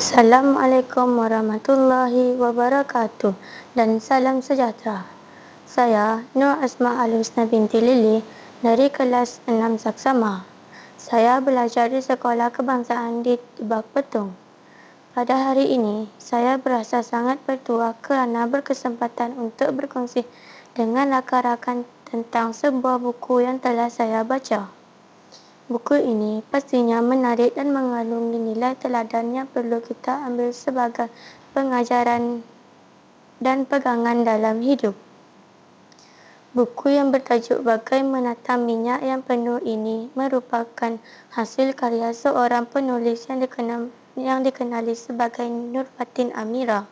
Assalamualaikum warahmatullahi wabarakatuh dan salam sejahtera. Saya Nur Asma Al-Husna binti Lili dari kelas 6 Saksama. Saya belajar di Sekolah Kebangsaan di Tibak Petung. Pada hari ini, saya berasa sangat bertuah kerana berkesempatan untuk berkongsi dengan rakan-rakan tentang sebuah buku yang telah saya baca. Buku ini pastinya menarik dan mengandungi nilai teladan yang perlu kita ambil sebagai pengajaran dan pegangan dalam hidup. Buku yang bertajuk Bagai Menata Minyak yang Penuh ini merupakan hasil karya seorang penulis yang, dikenal, yang dikenali sebagai Nur Fatin Amira.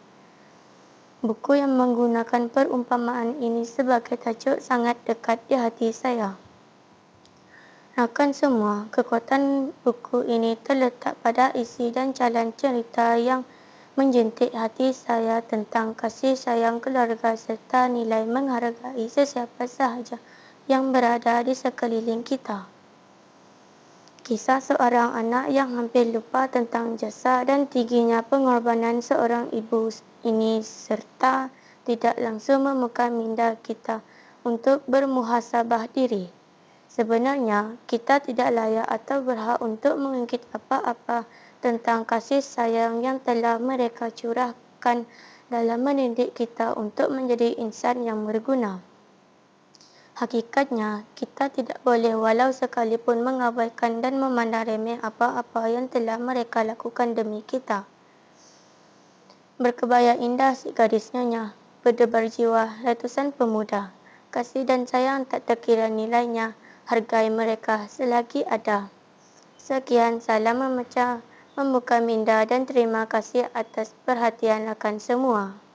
Buku yang menggunakan perumpamaan ini sebagai tajuk sangat dekat di hati saya. Rakan semua, kekuatan buku ini terletak pada isi dan jalan cerita yang menjentik hati saya tentang kasih sayang keluarga serta nilai menghargai sesiapa sahaja yang berada di sekeliling kita. Kisah seorang anak yang hampir lupa tentang jasa dan tingginya pengorbanan seorang ibu ini serta tidak langsung memuka minda kita untuk bermuhasabah diri. Sebenarnya, kita tidak layak atau berhak untuk mengungkit apa-apa tentang kasih sayang yang telah mereka curahkan dalam mendidik kita untuk menjadi insan yang berguna. Hakikatnya, kita tidak boleh walau sekalipun mengabaikan dan memandang remeh apa-apa yang telah mereka lakukan demi kita. Berkebaya indah si gadis nyonya, berdebar jiwa ratusan pemuda. Kasih dan sayang tak terkira nilainya, hargai mereka selagi ada. Sekian salam memecah, membuka minda dan terima kasih atas perhatian akan semua.